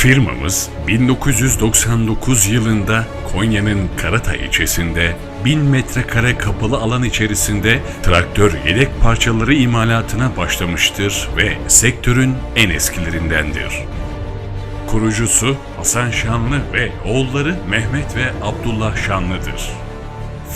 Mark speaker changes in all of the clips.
Speaker 1: Firmamız 1999 yılında Konya'nın Karatay ilçesinde 1000 metrekare kapalı alan içerisinde traktör yedek parçaları imalatına başlamıştır ve sektörün en eskilerindendir. Kurucusu Hasan Şanlı ve oğulları Mehmet ve Abdullah Şanlı'dır.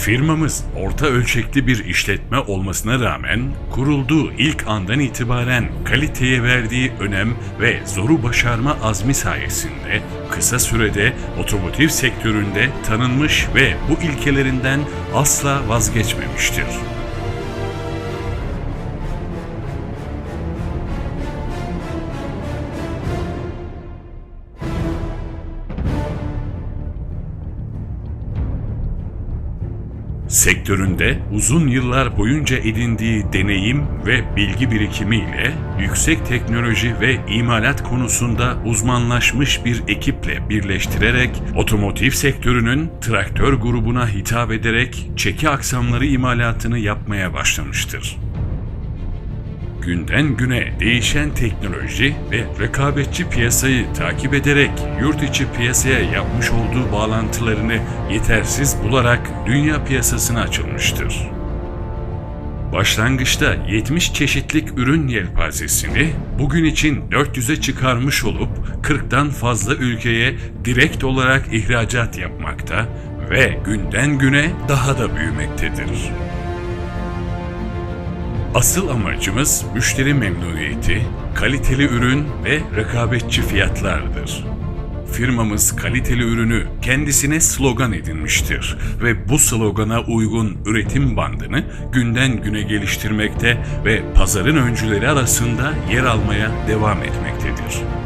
Speaker 1: Firmamız orta ölçekli bir işletme olmasına rağmen kurulduğu ilk andan itibaren kaliteye verdiği önem ve zoru başarma azmi sayesinde kısa sürede otomotiv sektöründe tanınmış ve bu ilkelerinden asla vazgeçmemiştir. Sektöründe uzun yıllar boyunca edindiği deneyim ve bilgi birikimiyle yüksek teknoloji ve imalat konusunda uzmanlaşmış bir ekiple birleştirerek otomotiv sektörünün traktör grubuna hitap ederek çeki aksamları imalatını yapmaya başlamıştır günden güne değişen teknoloji ve rekabetçi piyasayı takip ederek yurt içi piyasaya yapmış olduğu bağlantılarını yetersiz bularak dünya piyasasına açılmıştır. Başlangıçta 70 çeşitlik ürün yelpazesini bugün için 400'e çıkarmış olup 40'tan fazla ülkeye direkt olarak ihracat yapmakta ve günden güne daha da büyümektedir. Asıl amacımız müşteri memnuniyeti, kaliteli ürün ve rekabetçi fiyatlardır. Firmamız kaliteli ürünü kendisine slogan edinmiştir ve bu slogana uygun üretim bandını günden güne geliştirmekte ve pazarın öncüleri arasında yer almaya devam etmektedir.